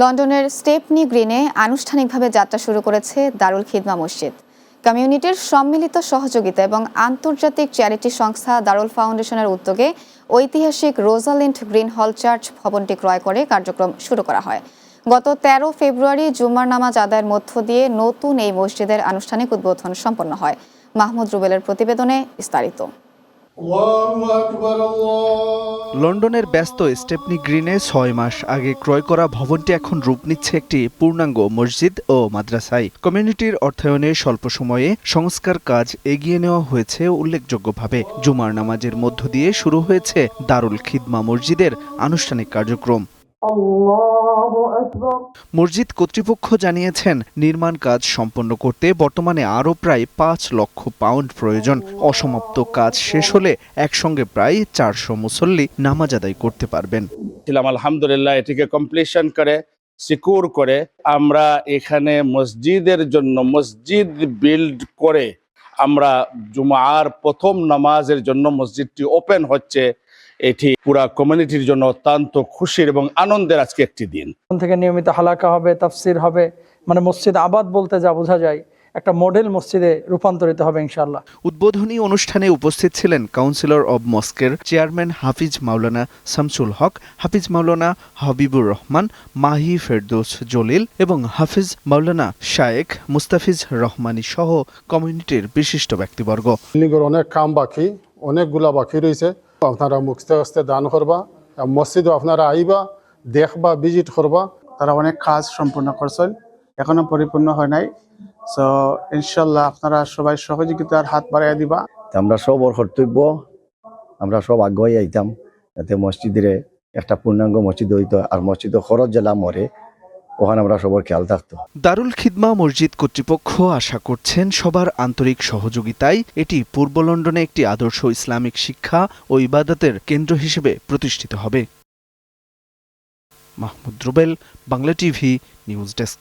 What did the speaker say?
লন্ডনের স্টেপনি গ্রিনে আনুষ্ঠানিকভাবে যাত্রা শুরু করেছে দারুল খিদমা মসজিদ। কমিউনিটির সম্মিলিত সহযোগিতা এবং আন্তর্জাতিক চ্যারিটি সংস্থা দারুল ফাউন্ডেশনের উদ্যোগে ঐতিহাসিক রোজালিন্ড গ্রিন হল চার্চ ভবনটি ক্রয় করে কার্যক্রম শুরু করা হয়। গত ১৩ ফেব্রুয়ারি জুম্মার নামাজ আদায়ের মধ্য দিয়ে নতুন এই মসজিদের আনুষ্ঠানিক উদ্বোধন সম্পন্ন হয়। মাহমুদ রুবেলের প্রতিবেদনে বিস্তারিত। লন্ডনের ব্যস্ত স্টেপনি গ্রিনে ছয় মাস আগে ক্রয় করা ভবনটি এখন রূপ নিচ্ছে একটি পূর্ণাঙ্গ মসজিদ ও মাদ্রাসায়। কমিউনিটির অর্থায়নে স্বল্প সময়ে সংস্কার কাজ এগিয়ে নেওয়া হয়েছে উল্লেখযোগ্যভাবে। জুমার নামাজের মধ্য দিয়ে শুরু হয়েছে দারুল খিদমা মসজিদের আনুষ্ঠানিক কার্যক্রম। মসজিদ কর্তৃপক্ষ জানিয়েছেন নির্মাণ কাজ সম্পন্ন করতে বর্তমানে আরও প্রায় পাঁচ লক্ষ পাউন্ড প্রয়োজন। অসমাপ্ত কাজ শেষ হলে একসঙ্গে প্রায় চারশো মুসল্লি নামাজ আদায় করতে পারবেন। আলহামদুলিল্লাহ এটিকে কমপ্লিশন করে সিকিউর করে আমরা এখানে মসজিদের জন্য মসজিদ বিল্ড করে আমরা জুমার প্রথম নামাজের জন্য মসজিদটি ওপেন হচ্ছে। এটি পুরা কমিউনিটির জন্য অত্যন্ত খুশির এবং আনন্দের আজকে একটি দিন। এখন থেকে নিয়মিত হালাকা হবে তাফসির হবে মানে মসজিদ আবাদ বলতে যা বোঝা যায় একটা মডেল মসজিদে রূপান্তরিত হবে ইনশাল্লাহ উদ্বোধনী অনুষ্ঠানে উপস্থিত ছিলেন কাউন্সিলর অব মস্কের চেয়ারম্যান হাফিজ মাওলানা শামসুল হক হাফিজ মাওলানা হাবিবুর রহমান মাহি ফেরদৌস জলিল এবং হাফিজ মাওলানা শায়েক মুস্তাফিজ রহমানি সহ কমিউনিটির বিশিষ্ট ব্যক্তিবর্গ। অনেক কাম বাকি অনেকগুলা বাকি রয়েছে। আপনারা মুখতে হস্তে দান করবা মসজিদও আপনারা আইবা দেখবা ভিজিট করবা। তারা অনেক কাজ সম্পূর্ণ করছেন এখনও পরিপূর্ণ হয় নাই। সো ইনশাল্লাহ আপনারা সবাই সহযোগিতার হাত বাড়াইয়া দিবা। তা আমরা সব ওর কর্তব্য আমরা সব আগ্রহী আইতাম যাতে মসজিদে একটা পূর্ণাঙ্গ মসজিদ হইতো আর মসজিদ খরচ জেলা মরে। ওখানে আমরা সবার খেয়াল থাকতো দারুল খিদমা মসজিদ কর্তৃপক্ষ আশা করছেন সবার আন্তরিক সহযোগিতায় এটি পূর্ব লন্ডনে একটি আদর্শ ইসলামিক শিক্ষা ও ইবাদতের কেন্দ্র হিসেবে প্রতিষ্ঠিত হবে। Mahmud Rubel, Bangla TV, news desk.